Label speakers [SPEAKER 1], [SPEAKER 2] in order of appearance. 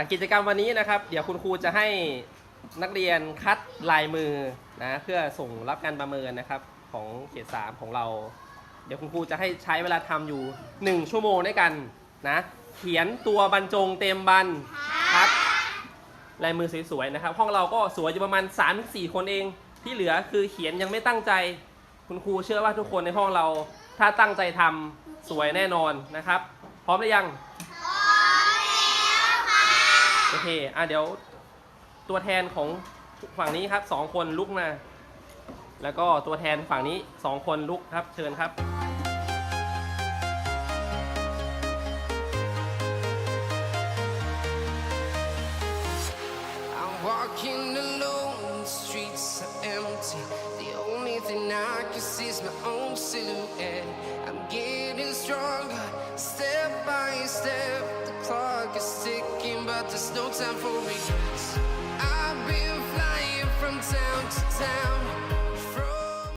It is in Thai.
[SPEAKER 1] ากิจกรรมวันนี้นะครับ เดี๋ยวคุณครูจะให้นักเรียนคัดลายมือนะเพื่อส่งรับการประเมินนะครับของเขตสามของเรา เดี๋ยวคุณครูจะให้ใช้เวลาทำอยู่ 1 ชั่วโมงด้วยกันนะเขียนตัวบรรจงเต็มบันครับลายมือสวยๆนะครับ ห้องเราก็สวยอยู่ประมาณ 3-4 คนเอง ที่เหลือคือเขียนยังไม่ตั้งใจ คุณครูเชื่อว่าทุกคนในห้องเรา ถ้าตั้งใจทำสวยแน่นอนนะครับ พร้อมหรือยัง โอเค อะเดี๋ยวตัวแทนของฝั่งนี้ครับสองคนลุกนะแล้วก็ตัวแทนฝั่งนี้สองคนลุกครับ เชิญครับ
[SPEAKER 2] getting stronger step by step the clock is ticking but there's no time for regrets.